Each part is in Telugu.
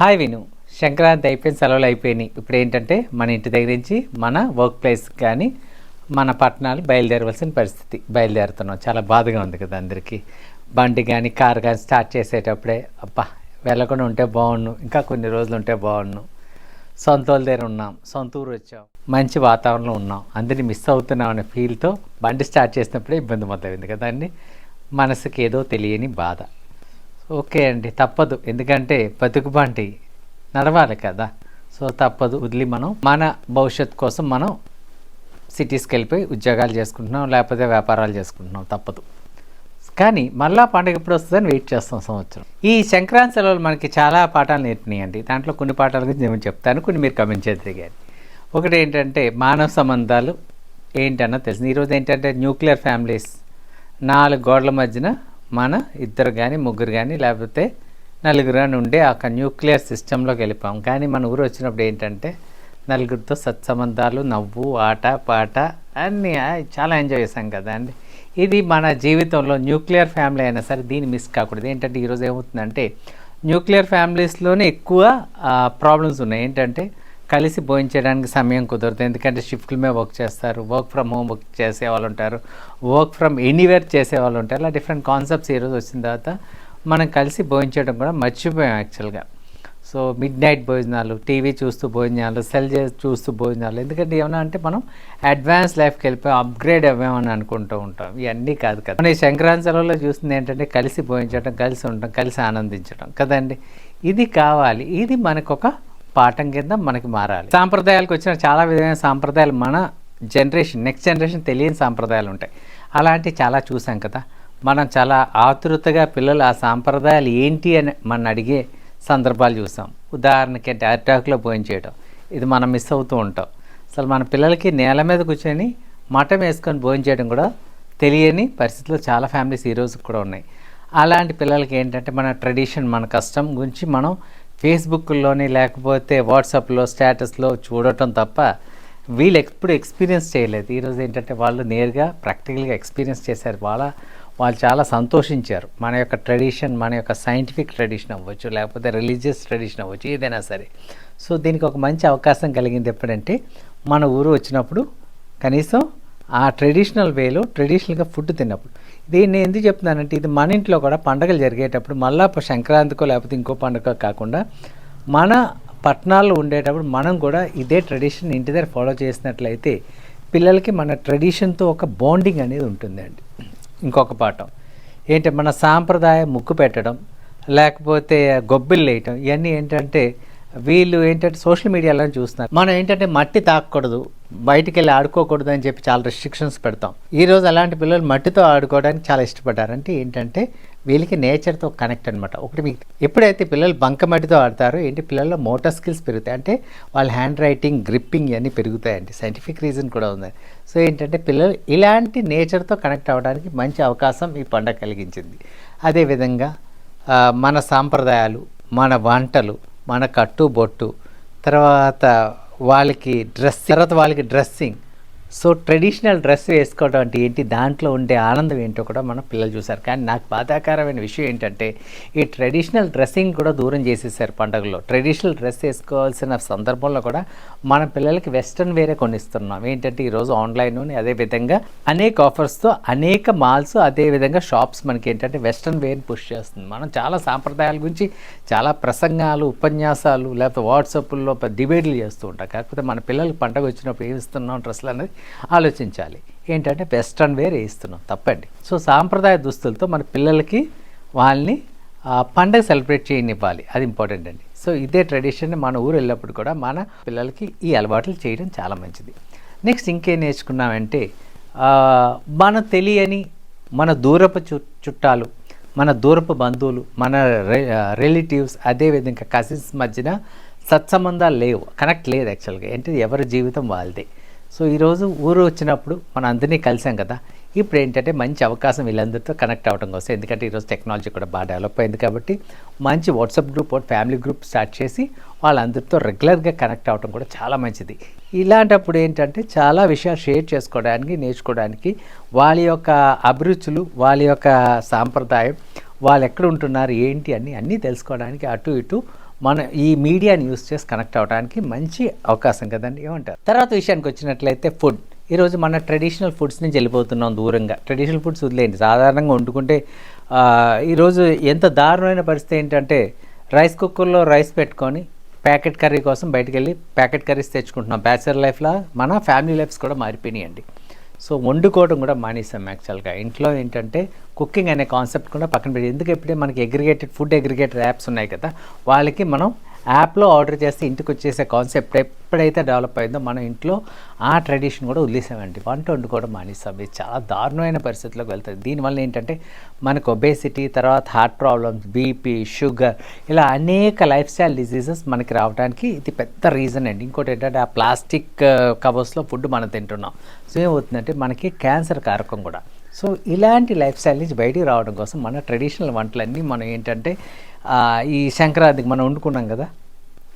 హాయ్ విను. సంక్రాంతి అయిపోయిన సెలవులు అయిపోయినాయి. ఇప్పుడు ఏంటంటే మన ఇంటి దగ్గర నుంచి మన వర్క్ ప్లేస్ కానీ మన పట్టణాలు బయలుదేరవలసిన పరిస్థితి. బయలుదేరుతున్నాం. చాలా బాధగా ఉంది కదా అందరికీ. బండి కానీ కార్ కానీ స్టార్ట్ చేసేటప్పుడే అబ్బా వెళ్ళకుండా ఉంటే బాగుండు. ఇంకా కొన్ని రోజులు ఉంటే బాగుండు. సొంత వాళ్ళ దగ్గర ఉన్నాం. సొంత ఊరు వచ్చాం. మంచి వాతావరణంలో ఉన్నాం. అందరినీ మిస్ అవుతున్నాం అనే ఫీల్తో బండి స్టార్ట్ చేసినప్పుడే ఇబ్బంది మొదలైంది కదండి మనసుకి ఏదో తెలియని బాధ. ఓకే అండి తప్పదు. ఎందుకంటే బతుకు నడవాలి కదా. సో తప్పదు వదిలి మనం మన భవిష్యత్ కోసం మనం సిటీస్కి వెళ్ళిపోయి ఉద్యోగాలు చేసుకుంటున్నాం లేకపోతే వ్యాపారాలు చేసుకుంటున్నాం తప్పదు. కానీ మళ్ళా పండుగ ఎప్పుడు వస్తుందని వెయిట్ చేస్తాం సంవత్సరం. ఈ సంక్రాంతి సెలవులు మనకి చాలా పాఠాలు నేర్పినాయండి. దాంట్లో కొన్ని పాఠాల గురించి నేను చెప్తాను కొన్ని మీరు కమెంట్ చేద్దరు ఒకటి ఏంటంటే మానవ సంబంధాలు ఏంటన్నో తెలిసింది. ఈరోజు ఏంటంటే న్యూక్లియర్ ఫ్యామిలీస్ నాలుగు గోడల మధ్యన మన ఇద్దరు కానీ ముగ్గురు కానీ లేకపోతే నలుగురు కానీ ఉండే ఒక న్యూక్లియర్ సిస్టంలోకి వెళ్ళిపోయాం. కానీ మన ఊరు వచ్చినప్పుడు ఏంటంటే నలుగురితో సత్సంబంధాలు నవ్వు ఆట పాట అన్నీ చాలా ఎంజాయ్ చేశాం కదా అండి. ఇది మన జీవితంలో న్యూక్లియర్ ఫ్యామిలీ అయినా సరే దీన్ని మిస్ కాకూడదు. ఏంటంటే ఈరోజు ఏమవుతుందంటే న్యూక్లియర్ ఫ్యామిలీస్లోనే ఎక్కువ ప్రాబ్లమ్స్ ఉన్నాయి. ఏంటంటే కలిసి భోంచేయడానికి సమయం కుదరదు. ఎందుకంటే షిఫ్ట్ల మీద వర్క్ చేస్తారు. వర్క్ ఫ్రమ్ హోమ్ వర్క్ చేసే వాళ్ళు ఉంటారు. వర్క్ ఫ్రమ్ ఎనీవేర్ చేసే వాళ్ళు ఉంటారు. ఇలా డిఫరెంట్ కాన్సెప్ట్స్ ఈరోజు వచ్చిన తర్వాత మనం కలిసి భోజనం కూడా మర్చిపోయాం యాక్చువల్గా. సో మిడ్ నైట్ భోజనాలు టీవీ చూస్తూ భోజనాలు సెల్ చేసి చూస్తూ భోజనాలు. ఎందుకంటే ఏమన్నా అంటే మనం అడ్వాన్స్ లైఫ్కి వెళ్ళిపోయి అప్గ్రేడ్ అవ్వామని అనుకుంటూ ఉంటాం. ఇవన్నీ కాదు కదా. మన ఈ సంక్రాంతి సెలవులో చూస్తుంది ఏంటంటే కలిసి భోజనం కలిసి ఉండటం కలిసి ఆనందించడం కదండి. ఇది కావాలి. ఇది మనకు ఒక పాఠం కింద మనకి మారాలి. సాంప్రదాయాలకు వచ్చిన చాలా విధమైన సాంప్రదాయాలు మన జనరేషన్ నెక్స్ట్ జనరేషన్ తెలియని సాంప్రదాయాలు ఉంటాయి. అలాంటివి చాలా చూసాం కదా. మనం చాలా ఆతృతగా పిల్లలు ఆ సాంప్రదాయాలు ఏంటి అని మన అడిగే సందర్భాలు చూసాం. ఉదాహరణకి అంటే అటాక్లో భోజనం చేయడం ఇది మనం మిస్ అవుతూ ఉంటాం. అసలు మన పిల్లలకి నేల మీద కూర్చొని మటం వేసుకొని భోజనం చేయడం కూడా తెలియని పరిస్థితులు చాలా ఫ్యామిలీస్ ఈ రోజు కూడా ఉన్నాయి. అలాంటి పిల్లలకి ఏంటంటే మన ట్రెడిషన్ మన కష్టం గురించి మనం ఫేస్బుక్లోని లేకపోతే వాట్సాప్లో స్టేటస్లో చూడటం తప్ప వీళ్ళు ఎప్పుడు ఎక్స్పీరియన్స్ చేయలేదు. ఈరోజు ఏంటంటే వాళ్ళు నేరుగా ప్రాక్టికల్గా ఎక్స్పీరియన్స్ చేశారు. వాళ్ళ వాళ్ళు చాలా సంతోషించారు. మన యొక్క ట్రెడిషన్ మన యొక్క సైంటిఫిక్ ట్రెడిషన్ అవ్వచ్చు లేకపోతే రిలీజియస్ ట్రెడిషన్ అవ్వచ్చు ఏదైనా సరే. సో దీనికి ఒక మంచి అవకాశం కలిగింది ఎప్పుడంటే మన ఊరు వచ్చినప్పుడు కనీసం ఆ ట్రెడిషనల్ వేలో ట్రెడిషనల్గా ఫుడ్ తిన్నప్పుడు. దీన్ని ఎందుకు చెప్తున్నానంటే ఇది మన ఇంట్లో కూడా పండగలు జరిగేటప్పుడు మళ్ళా సంక్రాంతికో లేకపోతే ఇంకో పండుగ కాకుండా మన పట్టణాల్లో ఉండేటప్పుడు మనం కూడా ఇదే ట్రెడిషన్ ఇంటి దగ్గర ఫాలో చేసినట్లయితే పిల్లలకి మన ట్రెడిషన్తో ఒక బాండింగ్ అనేది ఉంటుందండి. ఇంకొక పాఠం. ఏంటి మన సాంప్రదాయ ముగ్గు పెట్టడం లేకపోతే గొబ్బిళ్ళు వేయటం ఇవన్నీ ఏంటంటే వీళ్ళు ఏంటంటే సోషల్ మీడియాలో చూస్తున్నారు. మనం ఏంటంటే మట్టి తాకూడదు బయటికి వెళ్ళి ఆడుకోకూడదు అని చెప్పి చాలా రెస్ట్రిక్షన్స్ పెడతాం. ఈరోజు అలాంటి పిల్లలు మట్టితో ఆడుకోవడానికి చాలా ఇష్టపడ్డారు. అంటే ఏంటంటే వీళ్ళకి నేచర్తో కనెక్ట్ అనమాట ఒకటి మీకు ఎప్పుడైతే పిల్లలు బంక మట్టితో ఆడతారో ఏంటి పిల్లల్లో మోటార్ స్కిల్స్ పెరుగుతాయి. అంటే వాళ్ళ హ్యాండ్ రైటింగ్ గ్రిప్పింగ్ ఇవన్నీ పెరుగుతాయండి. సైంటిఫిక్ రీజన్ కూడా ఉంది. సో ఏంటంటే పిల్లలు ఇలాంటి నేచర్తో కనెక్ట్ అవ్వడానికి మంచి అవకాశం ఈ పండగ కలిగించింది. అదేవిధంగా మన సాంప్రదాయాలు మన వంటలు మన కట్టు బొట్టు తర్వాత వాళ్ళకి డ్రెస్ తర్వాత వాళ్ళకి డ్రెస్సింగ్. సో ట్రెడిషనల్ డ్రెస్ వేసుకోవడం అంటే ఏంటి? దాంట్లో ఉండే ఆనందం ఏంటో కూడా మన పిల్లలు చూసారు కానీ నాకు బాధాకరమైన విషయం ఏంటంటే ఈ ట్రెడిషనల్ డ్రెస్సింగ్ కూడా దూరం చేసేసారు పండుగలో. ట్రెడిషనల్ డ్రెస్ వేసుకోవాల్సిన సందర్భంలో కూడా మన పిల్లలకి వెస్ట్రన్ వేరే కొనిస్తున్నాం. ఏంటంటే ఈరోజు ఆన్లైన్ అదేవిధంగా అనేక ఆఫర్స్తో అనేక మాల్స్ అదేవిధంగా షాప్స్ మనకి ఏంటంటే వెస్ట్రన్ వేర్ని పుష్ చేస్తుంది. మనం చాలా సాంప్రదాయాల గురించి చాలా ప్రసంగాలు ఉపన్యాసాలు లేకపోతే వాట్సాప్లో డిబేట్లు చేస్తూ ఉంటాం. కాకపోతే మన పిల్లలకి పండగ వచ్చినప్పుడు ఏమి ఇస్తున్నాం డ్రెస్సులు అనేది ఆలోచించాలి. ఏంటంటే వెస్ట్రన్ వేర్ వేయిస్తున్నాం తప్పండి. సో సాంప్రదాయ దుస్తులతో మన పిల్లలకి వాళ్ళని పండగ సెలబ్రేట్ చేయనివ్వాలి. అది ఇంపార్టెంట్ అండి. సో ఇదే ట్రెడిషన్ మన ఊరు వెళ్ళినప్పుడు కూడా మన పిల్లలకి ఈ అలవాట్లు చేయడం చాలా మంచిది. నెక్స్ట్ ఇంకేం నేర్చుకున్నామంటే మన తెలియని మన దూరపు చు చుట్టాలు మన దూరపు బంధువులు మన రిలేటివ్స్ అదేవిధంగా కజిన్స్ మధ్యన సత్సంబంధాలు లేవు. కనెక్ట్ లేదు యాక్చువల్గా ఏంటి ఎవరి జీవితం వాళ్ళదే. సో ఈరోజు ఊరు వచ్చినప్పుడు మనం అందరినీ కలిసాం కదా. ఇప్పుడు ఏంటంటే మంచి అవకాశం వీళ్ళందరితో కనెక్ట్ అవ్వడం కోసం. ఎందుకంటే ఈరోజు టెక్నాలజీ కూడా బాగా డెవలప్ అయింది కాబట్టి మంచి WhatsApp group family group start చేసి వాళ్ళందరితో రెగ్యులర్గా కనెక్ట్ అవ్వడం కూడా చాలా మంచిది. ఇలాంటప్పుడు ఏంటంటే చాలా విషయాలు షేర్ చేసుకోవడానికి నేర్చుకోవడానికి వాళ్ళ యొక్క అభిరుచులు వాళ్ళ యొక్క సాంప్రదాయం వాళ్ళు ఎక్కడ ఉంటున్నారు ఏంటి అని అన్నీ తెలుసుకోవడానికి అటు ఇటు మన ఈ మీడియాని యూస్ చేసి కనెక్ట్ అవడానికి మంచి అవకాశం కదండి ఏమంటారు? తర్వాత విషయానికి వచ్చినట్లయితే ఫుడ్ ఈరోజు మన ట్రెడిషనల్ ఫుడ్స్ నుంచి వెళ్ళిపోతున్నాం దూరంగా. ట్రెడిషనల్ ఫుడ్స్ వదిలేయండి. సాధారణంగా వండుకుంటే ఈరోజు ఎంత దారుణమైన పరిస్థితి ఏంటంటే రైస్ కుక్కర్లో రైస్ పెట్టుకొని ప్యాకెట్ కర్రీ కోసం బయటికి వెళ్ళి ప్యాకెట్ కర్రీస్ తెచ్చుకుంటున్నాం బ్యాచులర్ లైఫ్లో మన ఫ్యామిలీ లైఫ్స్ కూడా మారిపోయినాయండి. సో వండుకోవడం కూడా మానేసాం యాక్చువల్గా. ఇంట్లో ఏంటంటే కుకింగ్ అనే కాన్సెప్ట్ కూడా పక్కన పెట్టి ఎందుకు ఎప్పుడే మనకి అగ్రిగేటెడ్ ఫుడ్ అగ్రిగేటెడ్ యాప్స్ ఉన్నాయి కదా వాళ్ళకి మనం యాప్లో ఆర్డర్ చేస్తే ఇంటికి వచ్చేసే కాన్సెప్ట్ ఎప్పుడైతే డెవలప్ అయిందో మనం ఇంట్లో ఆ ట్రెడిషన్ కూడా వదిలేసామండి. వంట వండుకోవడం మానేస్తాం ఇది చాలా దారుణమైన పరిస్థితిలోకి వెళ్తుంది. దీనివల్ల ఏంటంటే మనకు ఒబేసిటీ తర్వాత హార్ట్ ప్రాబ్లమ్స్ బీపీ షుగర్ ఇలా అనేక లైఫ్ స్టైల్ డిసీజెస్ మనకి రావడానికి ఇది పెద్ద రీజన్ అండి. ఇంకోటి ఏంటంటే ఆ ప్లాస్టిక్ కవర్స్లో ఫుడ్ మనం తింటున్నాం. సో ఏమవుతుందంటే మనకి క్యాన్సర్ కారకం కూడా. సో ఇలాంటి లైఫ్ స్టైల్ నుంచి బయటికి రావడం కోసం మన ట్రెడిషనల్ వంటలన్నీ మనం ఏంటంటే ఈ సంక్రాంతికి మనం వండుకున్నాం కదా.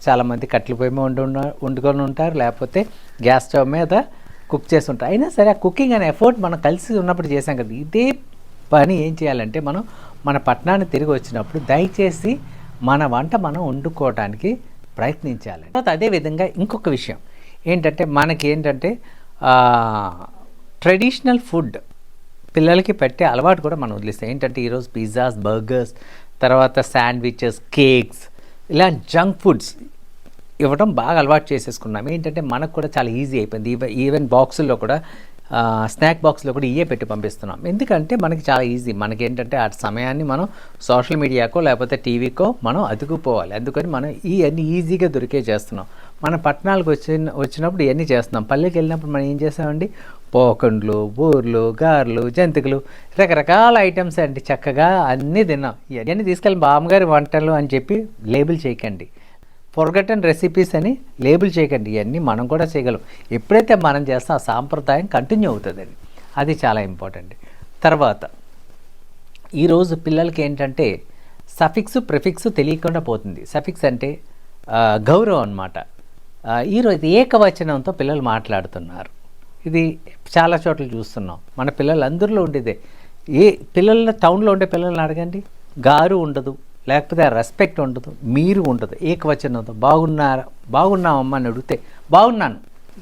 చాలామంది కట్టెల పొయ్యి వండు వండుకొని ఉంటారు లేకపోతే గ్యాస్ స్టవ్ మీద కుక్ చేసి ఉంటారు. అయినా సరే ఆ కుకింగ్ అనే ఎఫర్ట్ మనం కలిసి ఉన్నప్పుడు చేసాం కదా. ఇదే పని ఏం చేయాలంటే మనం మన పట్టణాన్ని తిరిగి వచ్చినప్పుడు దయచేసి మన వంట మనం వండుకోవడానికి ప్రయత్నించాలి. తర్వాత అదేవిధంగా ఇంకొక విషయం. ఏంటంటే మనకి ఏంటంటే ట్రెడిషనల్ ఫుడ్ పిల్లలకి పెట్టే అలవాటు కూడా మనం వదిలేస్తాం. ఏంటంటే ఈరోజు పిజ్జాస్ బర్గర్స్ తర్వాత శాండ్విచెస్ కేక్స్ ఇలా జంక్ ఫుడ్స్ ఇవ్వడం బాగా అలవాటు చేసేసుకున్నాం. ఏంటంటే మనకు కూడా చాలా ఈజీ అయిపోయింది. ఈవెన్ బాక్సుల్లో కూడా స్నాక్ బాక్స్లో కూడా ఇయే పెట్టి పంపిస్తున్నాం. ఎందుకంటే మనకి చాలా ఈజీ. మనకి ఏంటంటే ఆ సమయాన్ని మనం సోషల్ మీడియాకో లేకపోతే టీవీకో మనం అతుకుపోవాలి. అందుకని మనం ఇవన్నీ ఈజీగా దొరికే చేస్తున్నాం. మన పట్టణాలకు వచ్చిన వచ్చినప్పుడు ఇవన్నీ చేస్తున్నాం. పల్లెకి వెళ్ళినప్పుడు మనం ఏం చేస్తామండి పోకండ్లు బూర్లు గారెలు జంతికలు రకరకాల ఐటమ్స్ అండి. చక్కగా అన్నీ తిన్నాం. ఇవన్నీ తీసుకెళ్ళి బామ్మగారి వంటలు అని చెప్పి లేబుల్ చేయకండి. ఫొర్గటన్ రెసిపీస్ అని లేబుల్ చేయకండి. ఇవన్నీ మనం కూడా చేయగలం. ఎప్పుడైతే మనం చేస్తాం ఆ సాంప్రదాయం కంటిన్యూ అవుతుందండి అది. చాలా ఇంపార్టెంట్ తర్వాత ఈరోజు పిల్లలకి ఏంటంటే సఫిక్స్ ప్రిఫిక్స్ తెలియకుండా పోతుంది. సఫిక్స్ అంటే గౌరవం అనమాట ఈరోజు ఏకవచనంతో పిల్లలు మాట్లాడుతున్నారు. ఇది చాలా చోట్ల చూస్తున్నాం. మన పిల్లలు అందరిలో ఉండేదే. ఏ పిల్లల టౌన్లో ఉండే పిల్లల్ని అడగండి. గారు ఉండదు. లేకపోతే ఆ రెస్పెక్ట్ ఉండదు మీరు ఉండదు ఏకవచనంతో బాగున్నారా? బాగున్నామమ్మా అని అడిగితే బాగున్నాను.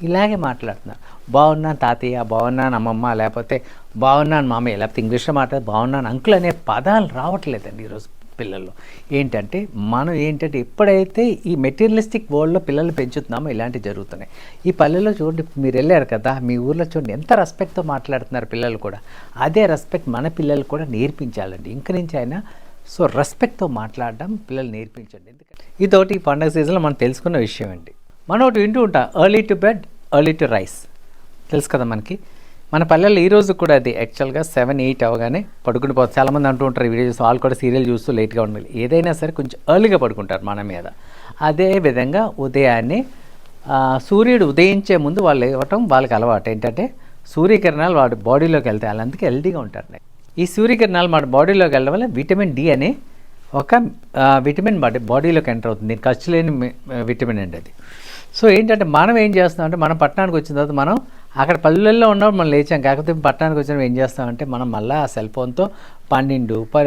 ఇలాగే మాట్లాడుతున్నారు బాగున్నాను తాతయ్య బాగున్నాను అమ్మమ్మ లేకపోతే బాగున్నాను మామయ్య. లేకపోతే ఇంగ్లీష్లో మాట్లాడి బాగున్నాను అంకుల్ అనే పదాలు రావట్లేదండి ఈరోజు పిల్లల్లో. ఏంటంటే మనం ఏంటంటే ఎప్పుడైతే ఈ మెటీరియలిస్టిక్ వరల్డ్లో పిల్లలు పెంచుతున్నామో ఇలాంటివి జరుగుతున్నాయి. ఈ పల్లెల్లో చూడండి మీరు వెళ్ళారు కదా మీ ఊర్లో చూడండి ఎంత రెస్పెక్ట్తో మాట్లాడుతున్నారు పిల్లలు కూడా. అదే రెస్పెక్ట్ మన పిల్లలు కూడా నేర్పించాలండి. ఇంక నుంచి అయినా సో రెస్పెక్ట్తో మాట్లాడడం పిల్లలు నేర్పించండి. ఎందుకంటే ఇదొకటి ఈ పండగ సీజన్లో మనం తెలుసుకున్న విషయం అండి. మనం ఒకటి వింటూ ఉంటాం early to bed early to rise తెలుసు కదా మనకి? మన పల్లెల్లో ఈ రోజు కూడా అది యాక్చువల్గా సెవెన్ ఎయిట్ అవగానే పడుకుని పోతుంది చాలామంది అంటూ ఉంటారు వీడియోస్ వాళ్ళు కూడా సీరియల్ చూస్తూ లేట్గా ఉండాలి. ఏదైనా సరే కొంచెం ఎర్లీగా పడుకుంటారు మన మీద. అదే విధంగా ఉదయాన్నే సూర్యుడు ఉదయించే ముందు వాళ్ళు ఇవ్వటం వాళ్ళకి అలవాటు. ఏంటంటే సూర్యకిరణాలు వాడి బాడీలోకి వెళ్తాయి. వాళ్ళందుకే హెల్దీగా హెల్తీగా ఉంటారు. ఈ సూర్యకిరణాలు మన బాడీలోకి వెళ్ళడం వల్ల విటమిన్ డి అనే ఒక విటమిన్ బాడీ బాడీలోకి ఎంటర్ అవుతుంది. ఖర్చు లేని విటమిన్ అండి అది. సో ఏంటంటే మనం ఏం చేస్తాం అంటే మనం పట్టణానికి వచ్చిన తర్వాత మనం అక్కడ పల్లెల్లో ఉన్నప్పుడు మనం లేచాం. కాకపోతే పట్టణానికి వచ్చినప్పుడు ఏం చేస్తామంటే మనం మళ్ళీ ఆ సెల్ ఫోన్తో పన్నెండు ప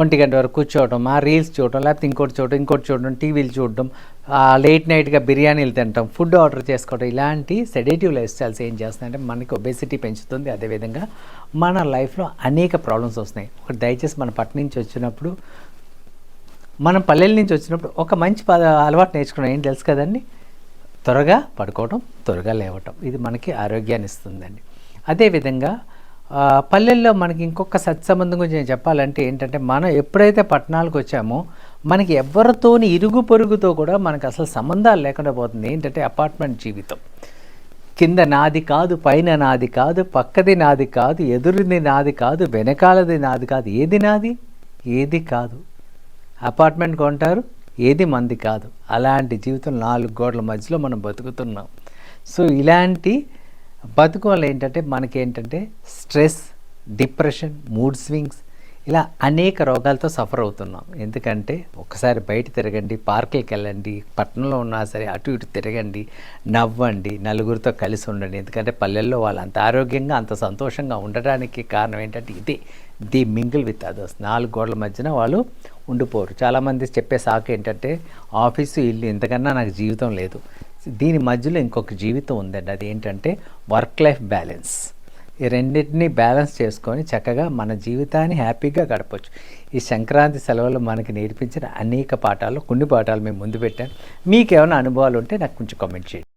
ఒంటి గంట వరకు కూర్చోవడం ఆ రీల్స్ చూడటం లేకపోతే ఇంకోటి చూడటం ఇంకోటి చూడడం టీవీలు చూడడం లేట్ నైట్గా బిర్యానీలు తినటం ఫుడ్ ఆర్డర్ చేసుకోవడం ఇలాంటి సెడేటివ్ లైఫ్ స్టైల్స్ ఏం చేస్తున్నాయంటే మనకి ఒబేసిటీ పెంచుతుంది. అదేవిధంగా మన లైఫ్లో అనేక ప్రాబ్లమ్స్ వస్తున్నాయి. ఒకటి దయచేసి మన పట్ల నుంచి వచ్చినప్పుడు మనం పల్లెల నుంచి వచ్చినప్పుడు ఒక మంచి పద అలవాటు నేర్చుకున్నాం. ఏం తెలుసు కదండి? త్వరగా పడుకోవడం త్వరగా లేవటం. ఇది మనకి ఆరోగ్యాన్ని ఇస్తుందండి. అదేవిధంగా పల్లెల్లో మనకి ఇంకొక సత్సంబంధం గురించి నేను చెప్పాలంటే ఏంటంటే మనం ఎప్పుడైతే పట్టణాలకు వచ్చామో మనకి ఎవరితోని ఇరుగు పొరుగుతో కూడా మనకు అసలు సంబంధాలు లేకుండా పోతుంది. ఏంటంటే అపార్ట్మెంట్ జీవితం. కింద నాది కాదు పైన నాది కాదు పక్కది నాది కాదు ఎదురుది నాది కాదు వెనకాలది నాది కాదు. ఏది నాది? ఏది కాదు. అపార్ట్మెంట్ కొంటారు ఏది మంది కాదు. అలాంటి జీవితం నాలుగు గోడల మధ్యలో మనం బతుకుతున్నాం. సో ఇలాంటి బతుకు వల్ల ఏంటంటే మనకేంటంటే స్ట్రెస్ డిప్రెషన్ మూడ్ స్వింగ్స్ ఇలా అనేక రోగాలతో సఫర్ అవుతున్నాం. ఎందుకంటే ఒకసారి బయట తిరగండి పార్కులకు వెళ్ళండి పట్టణంలో ఉన్నా సరే అటు ఇటు తిరగండి నవ్వండి నలుగురితో కలిసి ఉండండి. ఎందుకంటే పల్లెల్లో వాళ్ళు అంత ఆరోగ్యంగా అంత సంతోషంగా ఉండడానికి కారణం ఏంటంటే ఇదే. The mingle with others. నాలుగు గోడల మధ్యన వాళ్ళు ఉండిపోరు. చాలామంది చెప్పే సాకు ఏంటంటే ఆఫీసు ఇల్లు ఇంతకన్నా నాకు జీవితం లేదు. దీని మధ్యలో ఇంకొక జీవితం ఉందండి. అది ఏంటంటే వర్క్ లైఫ్ బ్యాలెన్స్. ఈ రెండింటిని బ్యాలెన్స్ చేసుకొని చక్కగా మన జీవితాన్ని హ్యాపీగా గడపచ్చు. ఈ సంక్రాంతి సెలవులు మనకి నేర్పించిన అనేక పాఠాలు కొన్ని పాఠాలు మేము ముందు పెట్టాను. మీకు ఏమైనా అనుభవాలు ఉంటే నాకు కొంచెం కామెంట్ చేయండి.